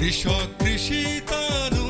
কৃষক কৃষি তার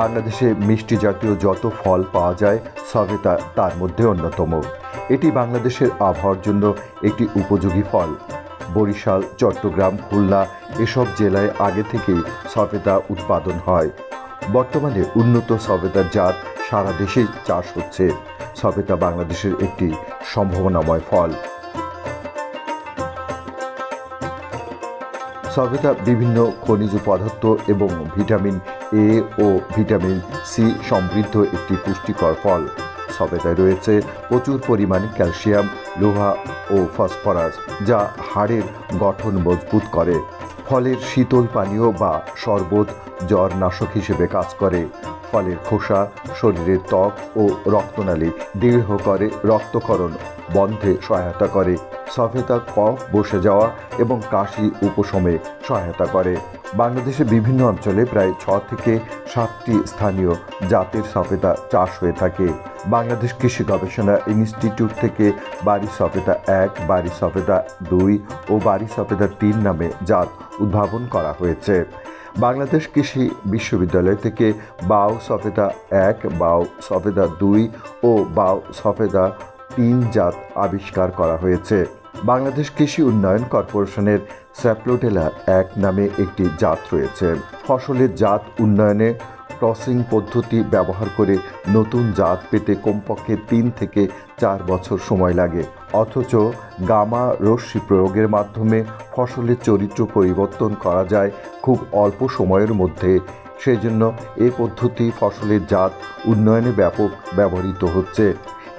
বাংলাদেশে মিষ্টি জাতীয় যত ফল পাওয়া যায় সবেতা তার মধ্যে অন্যতম। এটি বাংলাদেশের আবহাওয়ার জন্য একটি উপযোগী ফল। বরিশাল, চট্টগ্রাম, খুলনা এসব জেলায় আগে থেকেই সবেতা উৎপাদন হয়। বর্তমানে উন্নত সবেতার জাত সারা দেশেই চাষ হচ্ছে। সবেতা বাংলাদেশের একটি সম্ভাবনাময় ফল। সবেতা বিভিন্ন খনিজ পদার্থ এবং ভিটামিন এ ও ভিটামিন সি সমৃদ্ধ একটি পুষ্টিকর ফল। সবেতায় রয়েছে প্রচুর পরিমাণে ক্যালসিয়াম, লোহা ও ফসফরাস, যা হাড়ের গঠন মজবুত করে। ফলের শীতল পানীয় বা শরবত জ্বর নাশক হিসেবে কাজ করে। ফলের খোসা, শরীরের ত্বক ও রক্তনালী দৃঢ় করে রক্তকরণ বন্ধে সহায়তা করে। সফেতা কফ, বসে যাওয়া এবং কাশি উপশমে সহায়তা করে। বাংলাদেশের বিভিন্ন অঞ্চলে প্রায় ছ থেকে সাতটি স্থানীয় জাতের সফেতা চাষ হয়ে থাকে। বাংলাদেশ কৃষি গবেষণা ইনস্টিটিউট থেকে বাড়ি সফেতা এক, বাড়ি সফেতা দুই ও বাড়ি সফেতা তিন নামে জাত উদ্ভাবন করা হয়েছে। বাংলাদেশ কৃষি বিশ্ববিদ্যালয় থেকে বাও সফেদা এক, বাও সফেদা দুই ও বাও সফেদা তিন জাত আবিষ্কার করা হয়েছে। বাংলাদেশ কৃষি উন্নয়ন কর্পোরেশনের স্যাপ্লোটেলা এক নামে একটি জাত রয়েছে। ফসলের জাত উন্নয়নে ক্রসিং পদ্ধতি ব্যবহার করে নতুন জাত পেতে কমপক্ষে তিন থেকে চার বছর সময় লাগে। অথচ গামা রশ্মি প্রয়োগের মাধ্যমে ফসলের চরিত্র পরিবর্তন করা যায় খুব অল্প সময়ের মধ্যে। সেই জন্য এ পদ্ধতি ফসলের জাত উন্নয়নে ব্যাপক ব্যবহৃত হচ্ছে।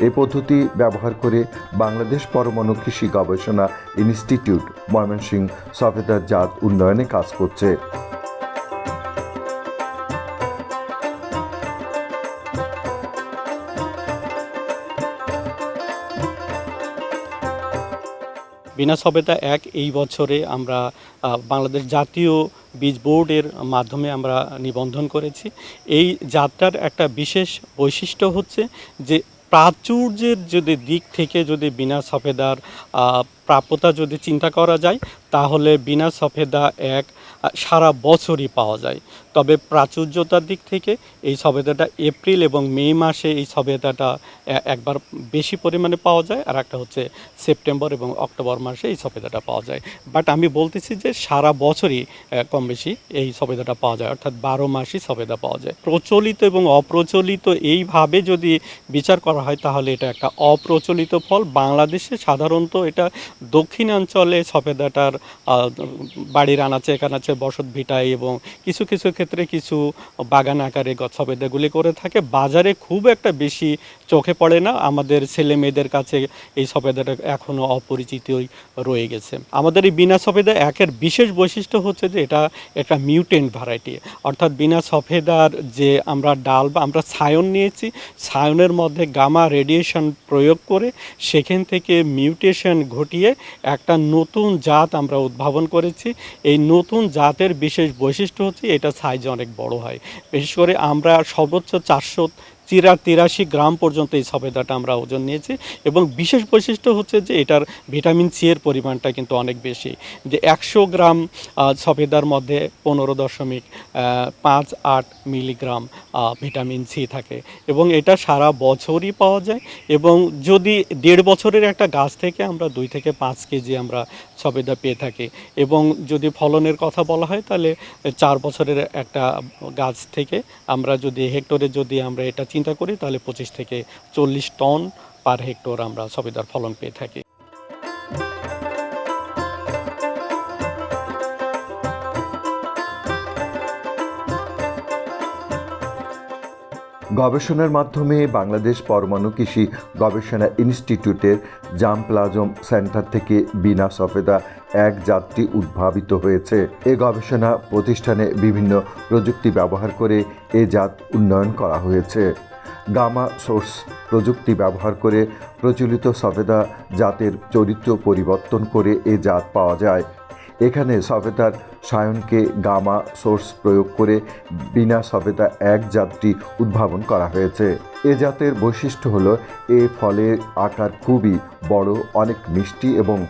এ পদ্ধতি ব্যবহার করে বাংলাদেশ পরমাণু কৃষি গবেষণা ইনস্টিটিউট ময়মনসিংহ সফেদার জাত উন্নয়নে কাজ করছে। বিনা সবেতা এক, এই বছরে আমরা বাংলাদেশ জাতীয় বীজ বোর্ডের মাধ্যমে আমরা নিবন্ধন করেছি। এই যাত্রার একটা বিশেষ বৈশিষ্ট্য হচ্ছে যে প্রাচুর্যের যদি দিক থেকে যদি বিনা সফেদার প্রাপ্যতা যদি চিন্তা করা যায়, তাহলে বিনা সফেদা এক সারা বছরই পাওয়া যায়। তবে প্রাচুর্যতার দিক থেকে এই সবেদাটা এপ্রিল এবং মে মাসে এই সবেদাটা একবার বেশি পরিমাণে পাওয়া যায়, আর একটা হচ্ছে সেপ্টেম্বর এবং অক্টোবর মাসে এই সবেদাটা পাওয়া যায়। বাট আমি বলতেছি যে সারা বছরই কম বেশি এই সবেদাটা পাওয়া যায়, অর্থাৎ বারো মাসই সবেদা পাওয়া যায়। প্রচলিত এবং অপ্রচলিত এইভাবে যদি বিচার করা হয়, তাহলে এটা একটা অপ্রচলিত ফল। বাংলাদেশে সাধারণত এটা দক্ষিণাঞ্চলে সফেদাটার বাড়ির আনাচে কানাচে বসত ভিটায় এবং কিছু কিছু ক্ষেত্রে কিছু বাগান আকারে সফেদাগুলি করে থাকে। বাজারে খুব একটা বেশি চোখে পড়ে না। আমাদের ছেলে মেয়েদের কাছে এই সফেদাটা এখনও অপরিচিতই রয়ে গেছে। আমাদের এই বিনা সফেদা একের বিশেষ বৈশিষ্ট্য হচ্ছে যে এটা একটা মিউটেন্ট ভ্যারাইটি। অর্থাৎ বিনা সফেদার যে আমরা ডাল বা আমরা সায়ন নিয়েছি সায়নের মধ্যে গামা রেডিয়েশন প্রয়োগ করে সেখান থেকে মিউটেশন ঘটিয়ে একটা নতুন জাত আমরা উদ্ভাবন করেছি। এই নতুন জাতের বিশেষ বৈশিষ্ট্য হচ্ছে এটা সাইজ অনেক বড় হয়। বিশেষ করে আমরা সর্বোচ্চ চারশো চিরা তিরাশি গ্রাম পর্যন্ত এই সফেদাটা আমরা ওজন নিয়েছি এবং বিশেষ বৈশিষ্ট্য হচ্ছে যে এটার ভিটামিন সি এর পরিমাণটা কিন্তু অনেক বেশি। যে একশো গ্রাম আহ, সফেদার মধ্যে পনেরো দশমিক পাঁচ আট মিলিগ্রাম ভিটামিন সি থাকে এবং এটা সারা বছরই পাওয়া যায় এবং যদি দেড় বছরের একটা গাছ থেকে আমরা দুই থেকে পাঁচ কেজি আমরা সবেদা পেয়ে থাকি এবং যদি ফলনের কথা বলা হয় তাহলে চার বছরের একটা গাছ থেকে আমরা যদি হেক্টরে যদি আমরা এটা চিন্তা করি, তাহলে পঁচিশ থেকে চল্লিশ টন পার হেক্টর আমরা সবেদার ফলন পেয়ে থাকি। গবেষণার মাধ্যমে বাংলাদেশ পরমাণু কৃষি গবেষণা ইনস্টিটিউটের জাম প্লাজম সেন্টার থেকে বিনা সফেদা এক জাতটি উদ্ভাবিত হয়েছে। এ গবেষণা প্রতিষ্ঠানে বিভিন্ন প্রযুক্তি ব্যবহার করে এ জাত উন্নয়ন করা হয়েছে। গামা সোর্স প্রযুক্তি ব্যবহার করে প্রচলিত সফেদা জাতের চরিত্র পরিবর্তন করে এ জাত পাওয়া যায়। এখানে সফেদার সায়নকে গামা সোর্স প্রয়োগ করে বিনা সফেদা এক জাতটি উদ্ভাবন করা হয়েছে। এ জাতের বৈশিষ্ট্য হলো, এ ফলের আকার খুবই বড়, অনেক মিষ্টি এবং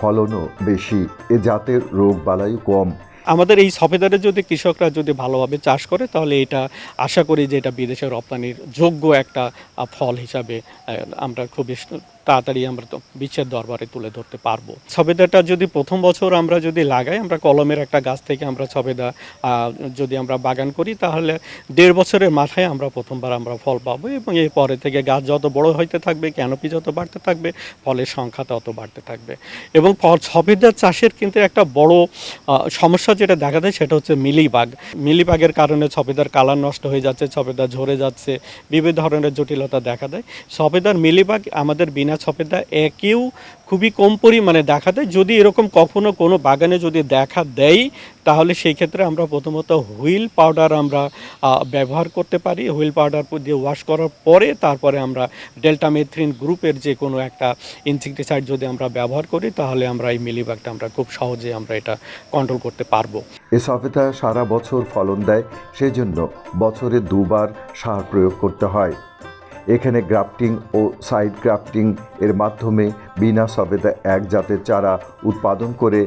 ফলনও বেশি। এ জাতের রোগ বালাই কম। আমাদের এই সফেদারে যদি কৃষকরা যদি ভালোভাবে চাষ করে, তাহলে এটা আশা করি যে এটা বিদেশে রপ্তানির যোগ্য একটা ফল হিসাবে আমরা খুবই তাড়াতাড়ি আমরা তো বিশ্বের দরবারে তুলে ধরতে পারব। সবেদাটা যদি প্রথম বছর আমরা যদি লাগাই, আমরা কলমের একটা গাছ থেকে আমরা সবেদা যদি আমরা বাগান করি, তাহলে দেড় বছরের মাথায় আমরা প্রথমবার আমরা ফল পাবো এবং এর পরে থেকে গাছ যত বড় হইতে থাকবে ক্যানোপি যত বাড়তে থাকবে, ফলের সংখ্যা তত বাড়তে থাকবে। এবং সবেদা চাষের কিন্তু একটা বড় সমস্যা যেটা দেখা যায় সেটা হচ্ছে মিলিবাগ। মিলিবাগের কারণে সবেদার কালার নষ্ট হয়ে যাচ্ছে ছপেদা ঝরে যাচ্ছে, বিভিন্ন ধরনের জটিলতা দেখা দেয়। সবেদার মিলিবাগ আমাদের বিনা সবেদা একেও খুবই কম পরিমাণে দেখা দেয়। যদি এরকম কখনো কোনো বাগানে যদি দেখা দেয় তাহলে সেই ক্ষেত্রে আমরা প্রথমত হুইল পাউডার আমরা ব্যবহার করতে পারি। হুইল পাউডার দিয়ে ওয়াশ করার পরে তারপরে আমরা ডেল্টামেথ্রিন গ্রুপের যে কোনো একটা ইনসেকটিসাইড যদি আমরা ব্যবহার করি, তাহলে আমরা এই মিলিবাগটা আমরা খুব সহজে আমরা এটা কন্ট্রোল করতে পারব। এ সফেদা সারা বছর ফলন দেয়, সেজন্য বছরে দুবার সার প্রয়োগ করতে হয়। এখানে গ্রাফটিং ও সাইড গ্রাফটিং এর মাধ্যমে বিনা সফেদা এক জাতের চারা উৎপাদন করে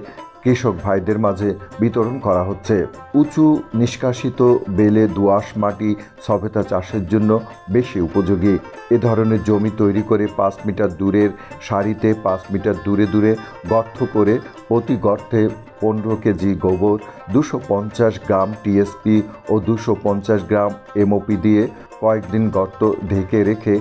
কৃষক ভাইদের মাঝে বিতরণ করা হচ্ছে। উঁচু, নিষ্কাশিত বেলে দোআঁশ মাটি সফেদা চাষের জন্য বেশি উপযোগী। এ ধরনের জমি তৈরি করে পাঁচ মিটার দূরের সারিতে, পাঁচ মিটার দূরে দূরে গর্ত করে প্রতি গর্তে পনেরো কেজি গোবর, দুশো পঞ্চাশ গ্রাম টিএসপি ও দুশো পঞ্চাশ গ্রাম এমওপি দিয়ে কয়েকদিন গর্ত ঢেকে রেখে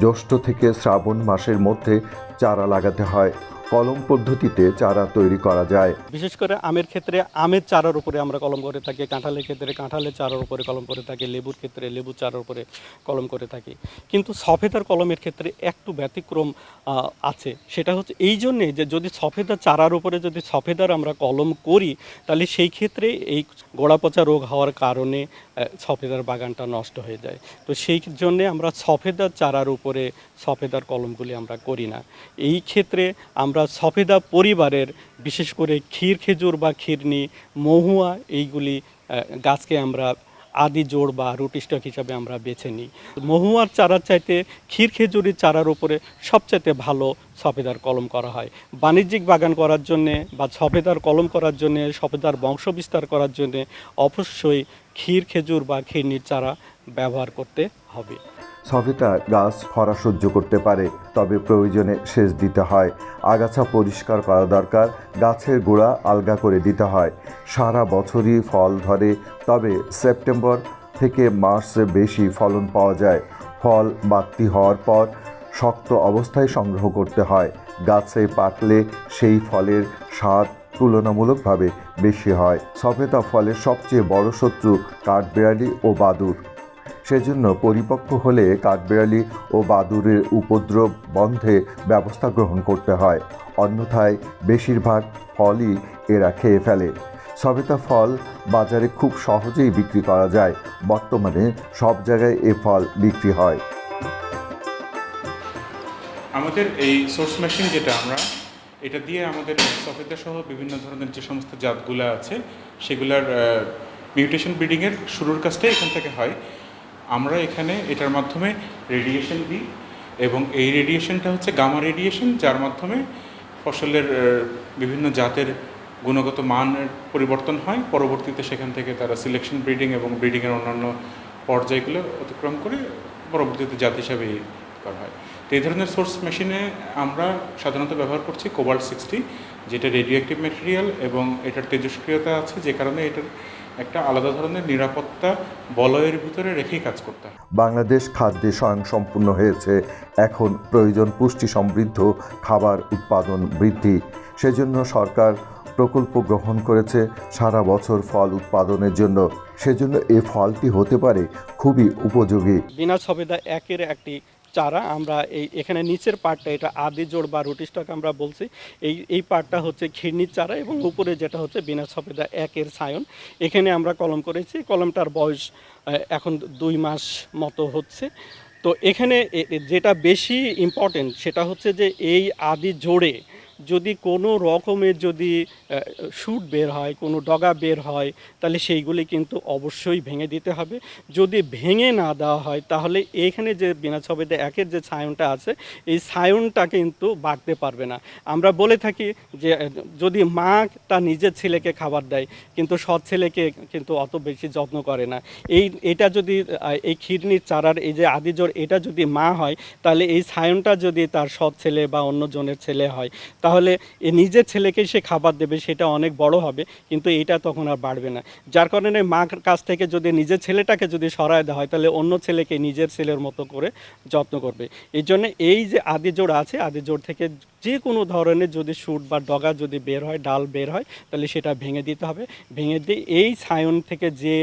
জ্যৈষ্ঠ থেকে শ্রাবণ মাসের মধ্যে চারা লাগাতে হয়। কলম পদ্ধতিতে চারা তৈরি করা যায়। বিশেষ করে আমের ক্ষেত্রে আমের চারার উপরে আমরা কলম করে থাকি, কাঁঠালের ক্ষেত্রে কাঁঠালের চারার উপরে কলম করে থাকি, লেবুর ক্ষেত্রে লেবুর চারার উপরে কলম করে থাকি। কিন্তু সফেদার কলমের ক্ষেত্রে একটু ব্যতিক্রম আছে। সেটা হচ্ছে এই জন্যে যে যদি সফেদার চারার উপরে যদি সফেদার আমরা কলম করি, তাহলে সেই ক্ষেত্রে এই গোড়া পচা রোগ হওয়ার কারণে সফেদার বাগানটা নষ্ট হয়ে যায়। তো সেই জন্যে আমরা সফেদার চারার উপরে সফেদার কলমগুলি আমরা করি না। এই ক্ষেত্রে আমরা সফেদা পরিবারের, বিশেষ করে ক্ষীর খেজুর বা ক্ষীরনি, মহুয়া, এইগুলি গাছকে আমরা আদি জোড় বা রুট স্টক হিসাবে আমরা বেছে নিই। মহুয়ার চারার চাইতে ক্ষীর খেজুরির চারার উপরে সবচাইতে ভালো সফেদার কলম করা হয়। বাণিজ্যিক বাগান করার জন্যে বা সফেদার কলম করার জন্যে, সফেদার বংশ বিস্তার করার জন্যে অবশ্যই ক্ষীর খেজুর বা ক্ষীরনির চারা ব্যবহার করতে হবে। সফেদা গাছ, খরা সহ্য করতে পারে, তবে প্রয়োজনে সেচ দিতে হয়। আগাছা পরিষ্কার করা দরকার, গাছের গোড়া আলগা করে দিতে হয়। সারা বছরই ফল ধরে, তবে সেপ্টেম্বর থেকে মার্চে বেশি ফলন পাওয়া যায়। ফল বাড়তি হওয়ার পর শক্ত অবস্থায় সংগ্রহ করতে হয়। গাছে পাকলে সেই ফলের স্বাদ তুলনামূলকভাবে বেশি হয়। সফেতা ফলের সবচেয়ে বড় শত্রু কাঠবেড়ালি ও বাদুর। সেজন্য পরিপক্ক হলে কাঠবেড়ালি ও বাদুরের উপদ্রব বন্ধে ব্যবস্থা গ্রহণ করতে হয়। অন্যথায় বেশিরভাগ ফলই এরা খেয়ে ফেলে। সবেতা ফল বাজারে খুব সহজেই বিক্রি করা যায়। বর্তমানে সব জায়গায় এ ফল বিক্রি হয়। আমাদের এই সোর্স মেশিন যেটা আমরা, এটা দিয়ে আমাদের সফেদা সহ বিভিন্ন ধরনের যে সমস্ত জাতগুলো আছে, সেগুলার মিউটেশন ব্রিডিংয়ের শুরুর কাজটাই এখান থেকে হয়। আমরা এখানে এটার মাধ্যমে রেডিয়েশন দিই এবং এই রেডিয়েশনটা হচ্ছে গামা রেডিয়েশন যার মাধ্যমে ফসলের বিভিন্ন জাতের গুণগত মানের পরিবর্তন হয়। পরবর্তীতে সেখান থেকে তারা সিলেকশন ব্রিডিং এবং ব্রিডিংয়ের অন্যান্য পর্যায়গুলো অতিক্রম করে পরবর্তীতে জাত হিসাবে করা হয়। তো এই ধরনের সোর্স মেশিনে আমরা সাধারণত ব্যবহার করছি কোবাল্ট সিক্সটি যেটা রেডিও অ্যাক্টিভ ম্যাটেরিয়াল এবং এটার তেজস্ক্রিয়তা আছে যে কারণে এটার একটা আলাদা ধরনের নিরাপত্তা বলয়ের ভিতরে রেখেই কাজ করতে হয়। বাংলাদেশ খাদ্যে স্বয়ংসম্পূর্ণ হয়েছে। এখন প্রয়োজন পুষ্টি সমৃদ্ধ খাবার উৎপাদন বৃদ্ধি। সেজন্য সরকার প্রকল্প গ্রহণ করেছে সারা বছর ফল উৎপাদনের জন্য। সেজন্য এই ফলটি হতে পারে খুবই উপযোগী। বিনা সবেদা একের একটি চারা আমরা এই এখানে নিচের পার্টটা এটা আদি জোড় বা রুটি স্টক আমরা বলছি, এই এই পার্টটা হচ্ছে ঘিরনির চারা এবং উপরে যেটা হচ্ছে বিনা ছপেদা একের সায়ন। এখানে আমরা কলম করেছি, কলমটার বয়স এখন দুই মাস মতো হচ্ছে। তো এখানে যেটা বেশি ইম্পর্টেন্ট সেটা হচ্ছে যে এই আদি জোড়ে যদি কোনো রকমের যদি শুট বের হয়, কোনো ডগা বের হয়, তাহলে সেইগুলি কিন্তু অবশ্যই ভেঙে দিতে হবে। যদি ভেঙে না দেওয়া হয়, তাহলে এখানে যে বিনা ছবিতে একের যে ছায়নটা আছে, এই ছায়নটা কিন্তু বাড়তে পারবে না। আমরা বলে থাকি যে যদি মা তার নিজের ছেলেকে খাবার দেয়, কিন্তু সৎ ছেলেকে কিন্তু অত বেশি যত্ন করে না। এই, এটা যদি এই খিরনির চারার, এই যে আদিজোর এটা যদি মা হয়, তাহলে এই ছায়নটা যদি তার সৎ ছেলে বা অন্য জনের ছেলে হয় তাহলে এ নিজের ছেলেকে সে খাবার দেবে, সেটা অনেক বড় হবে, কিন্তু এটা তখন আর বাড়বে না। যার কারণে মার কাছ থেকে যদি নিজের ছেলেটাকে যদি সরায় দেওয়া হয়, তাহলে অন্য ছেলেকে নিজের ছেলের মতো করে যত্ন করবে। এই জন্য এই যে আদি জোড় আছে, আদি জোড় থেকে যে কোনো ধরনের যদি শুট বা ডগা যদি বের হয়, ডাল বের হয়, তাহলে সেটা ভেঙে দিতে হবে। ভেঙে দিয়ে এই ছায়ন থেকে যে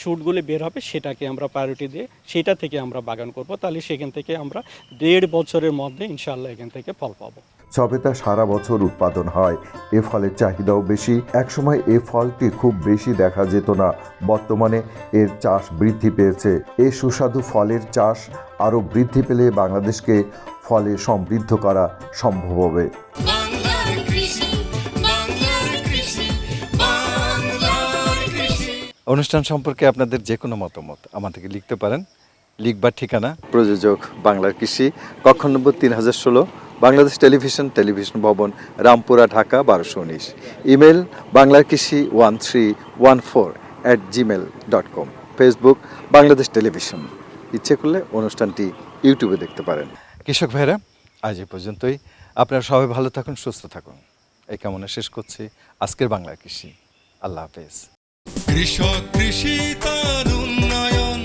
শুটগুলি বের হবে, সেটাকে আমরা প্রায়োরিটি দিয়ে সেটা থেকে আমরা বাগান করব। তাহলে সেখান থেকে আমরা দেড় বছরের মধ্যে ইনশাল্লাহ এখান থেকে ফল পাবো। সবেতা সারা বছর উৎপাদন হয়। এ ফলের চাহিদাও বেশি। একসময় এ ফলটি খুব বেশি দেখা যেত না। বর্তমানে এর চাষ বৃদ্ধি পেয়েছে। এই সুস্বাদু ফলের চাষ আরও বৃদ্ধি পেলে বাংলাদেশকে ফলে সমৃদ্ধ করা সম্ভব হবে। অনুষ্ঠান সম্পর্কে আপনাদের যে কোনো মতামত আমাদেরকে লিখতে পারেন। লিখবার ঠিকানা? প্রযোজক বাংলার কৃষি কক্ষ নম্বর তিন হাজার ষোলো বাংলাদেশ টেলিভিশন টেলিভিশন ভবন রামপুরা ঢাকা বারোশো উনিশ। ইমেল বাংলার কৃষি one three one four at Gmail dot com. Facebook Bangladesh television. ইচ্ছে করলে অনুষ্ঠানটি ইউটিউবে দেখতে পারেন। কৃষক ভাইরা আজ এ পর্যন্তই। আপনারা সবাই ভালো থাকুন সুস্থ থাকুন। এই কামনা শেষ করছি। আজকের বাংলার কৃষি। আল্লাহ হাফেজ। কৃষক কৃষি তার উন্নয়ন।